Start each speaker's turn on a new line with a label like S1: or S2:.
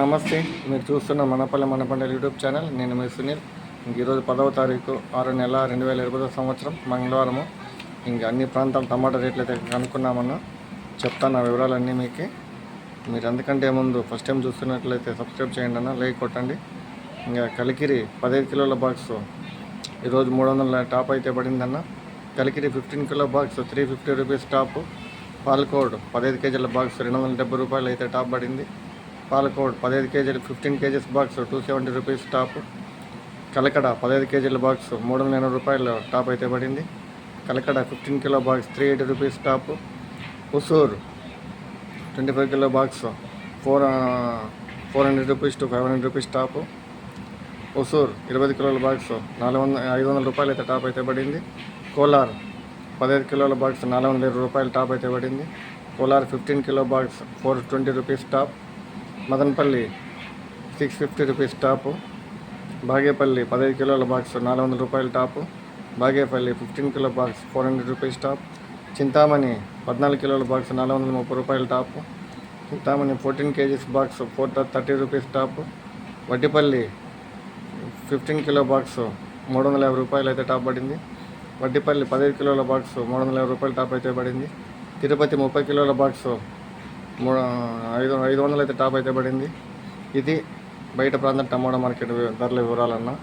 S1: నమస్తే మీరు చూస్తున్న మనపల్లె మనపండ యూట్యూబ్ ఛానల్. నేను మీ సునీల్. ఇంక ఈరోజు పదవ తారీఖు ఆరు నెల రెండు వేల ఇరవై సంవత్సరం మంగళవారము. ఇంక అన్ని ప్రాంతాల టమాటా రేట్లు అయితే కనుక్కున్నామన్నా చెప్తాను ఆ వివరాలన్నీ మీకు. మీరు ఎందుకంటే ముందు ఫస్ట్ టైం చూస్తున్నట్లయితే సబ్స్క్రైబ్ చేయండి అన్న లైక్ కొట్టండి. ఇంకా కలికిరి పదహైదు కిలోల బాక్స్ ఈరోజు మూడు వందల టాప్ అయితే పడిందన్న. Kalikiri fifteen kilo box three fifty rupees top. Palakod పదహైదు కేజీల బాక్స్ రెండు వందల డెబ్బై రూపాయలు అయితే టాప్ పడింది. పాలకోడ్ పదహైదు కేజీలు fifteen KGs box two seventy rupees top. Kalakada పదహైదు కేజీల బాక్స్ మూడు వందల ఎనభై రూపాయలు టాప్ అయితే పడింది. Kalakada fifteen kilo box three eighty rupees top. Hosur twenty five kilo box four four hundred rupees to five hundred rupees top. Hosur ఇరవై కిలోల బాక్స్ నాలుగు వందల ఐదు వందల రూపాయలు అయితే టాప్ అయితే పడింది. కోలార్ పదహైదు కిలోల బాక్స్ నాలుగు వందల ఇరవై రూపాయలు టాప్ అయితే పడింది. Kolar fifteen kilo box four twenty rupees top. Madanapalle six fifty rupees top Bagepalli పదహైదు కిలోల బాక్స్ నాలుగు వందల రూపాయల top Bagepalli fifteen kilo box four hundred rupees top Chintamani పద్నాలుగు కిలోల బాక్స్ నాలుగు వందల ముప్పై రూపాయల top Chintamani fourteen KGs box four thirty rupees top Vaddipalli fifteen kilo box మూడు వందల యాభై రూపాయలు అయితే టాప్ పడింది వడ్డిపల్లి పదహైదు కిలోల బాక్స్ మూడు వందల యాభై రూపాయలు టాప్ అయితే పడింది తిరుపతి ముప్పై కిలోల బాక్స్ మూడు ఐదు ఐదు వందలు అయితే టాప్ అయితే పడింది. ఇది బయట ప్రాంతం టమాటా మార్కెట్ ధరల వివరాలన్నా.